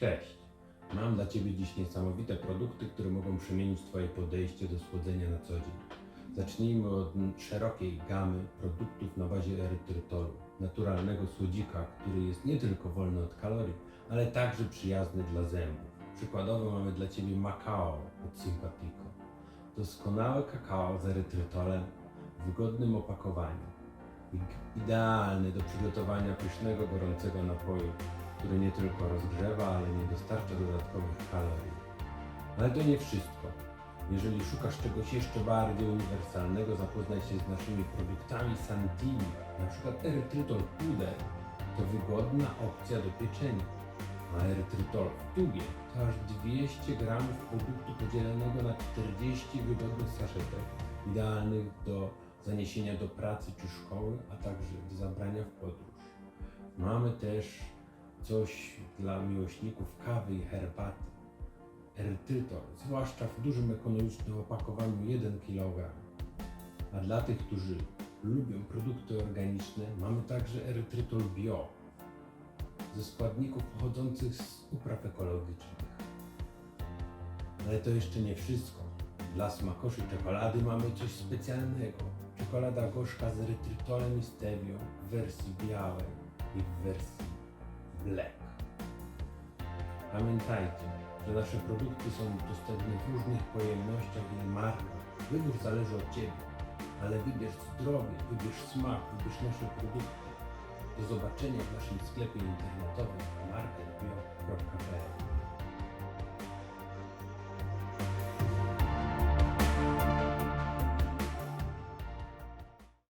Cześć! Mam dla Ciebie dziś niesamowite produkty, które mogą przemienić Twoje podejście do słodzenia na co dzień. Zacznijmy od szerokiej gamy produktów na bazie erytrytolu, naturalnego słodzika, który jest nie tylko wolny od kalorii, ale także przyjazny dla zębów. Przykładowo mamy dla Ciebie Macao od Simpatico. Doskonałe kakao z erytrytolem w wygodnym opakowaniu. Idealny do przygotowania pysznego, gorącego napoju, który nie tylko rozgrzewa, ale nie dostarcza dodatkowych kalorii. Ale to nie wszystko. Jeżeli szukasz czegoś jeszcze bardziej uniwersalnego, zapoznaj się z naszymi produktami Santini, przykład erytrytol puder. To wygodna opcja do pieczenia. A erytrytol w tubie to aż 200 gramów produktu podzielonego na 40 wygodnych saszetek, idealnych do zaniesienia do pracy czy szkoły, a także do zabrania w podróż. Mamy też coś dla miłośników kawy i herbaty. Erytrytol, zwłaszcza w dużym ekonomicznym opakowaniu 1 kg. A dla tych, którzy lubią produkty organiczne, mamy także erytrytol bio ze składników pochodzących z upraw ekologicznych. Ale to jeszcze nie wszystko. Dla smakoszy czekolady mamy coś specjalnego. Czekolada gorzka z erytrytolem i stewią w wersji białej i w wersji black. Pamiętajcie, że nasze produkty są dostępne w różnych pojemnościach i markach. Wybór zależy od Ciebie, ale wybierz zdrowie, wybierz smak, wybierz nasze produkty. Do zobaczenia w naszym sklepie internetowym